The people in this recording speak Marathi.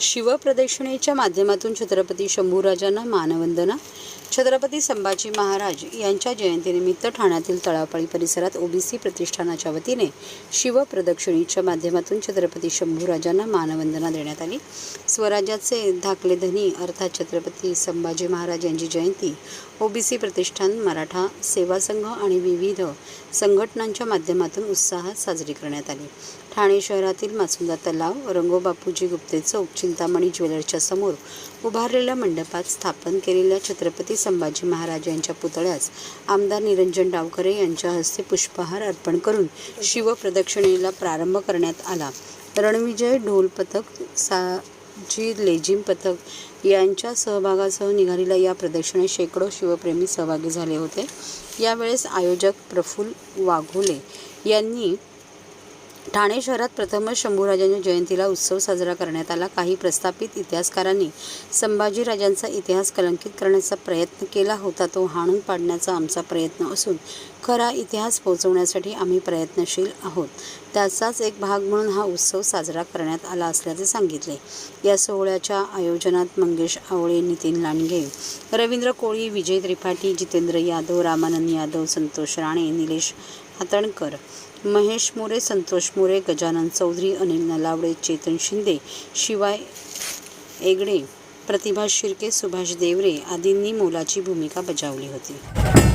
शिवप्रदक्षिणेच्या माध्यमातून छत्रपती शंभूराजांना मानवंदना छत्रपती संभाजी महाराज यांच्या जयंतीनिमित्त ठाण्यातील तळापाळी परिसरात ओबीसी प्रतिष्ठानाच्या वतीने शिवप्रदक्षिणेच्या माध्यमातून छत्रपती शंभूराजांना मानवंदना देण्यात आली. स्वराज्याचे धाकले धनी अर्थात छत्रपती संभाजी महाराज यांची जयंती ओबीसी प्रतिष्ठान मराठा सेवा संघ आणि विविध संघटनांच्या माध्यमातून उत्साहात साजरी करण्यात आली. ठाणे शहरातील मासुंदा तलाव रंगोबापूजी गुप्ते चौक चिंतामणी ज्वेलर्सच्या समोर उभारलेल्या मंडपात स्थापन केलेल्या छत्रपती संभाजी महाराज यांच्या पुतळ्यास आमदार निरंजन डावकरे यांच्या हस्ते पुष्पहार अर्पण करून शिवप्रदक्षिणेला प्रारंभ करण्यात आला. रणविजय ढोल पथक सा जी लेझिम पथक यांच्या सहभागासह निघालेल्या या प्रदक्षिणेत शेकडो शिवप्रेमी सहभागी झाले होते. यावेळेस आयोजक प्रफुल्ल वाघोले यांनी ठाणे शहरात प्रथमच शंभूराजांच्या जयंतीला उत्सव साजरा करण्यात आला. काही प्रस्थापित इतिहासकारांनी संभाजीराजांचा इतिहास कलंकित करण्याचा प्रयत्न केला होता. तो हाणून पाडण्याचा आमचा प्रयत्न असून खरा इतिहास पोहोचवण्यासाठी आम्ही प्रयत्नशील आहोत. त्याचाच एक भाग म्हणून हा उत्सव साजरा करण्यात आला असल्याचे सांगितले. या सोहळ्याच्या आयोजनात मंगेश आवळे नितीन लांडगे रवींद्र कोळी विजय त्रिपाठी जितेंद्र यादव रामानंद यादव संतोष राणे निलेश हातणकर महेश मोरे संतोष मोरे गजानन चौधरी अनिल नलावडे चेतन शिंदे शिवाय एगडे प्रतिभा शिर्के सुभाष देवरे आदींनी मोलाची भूमिका बजावली होती.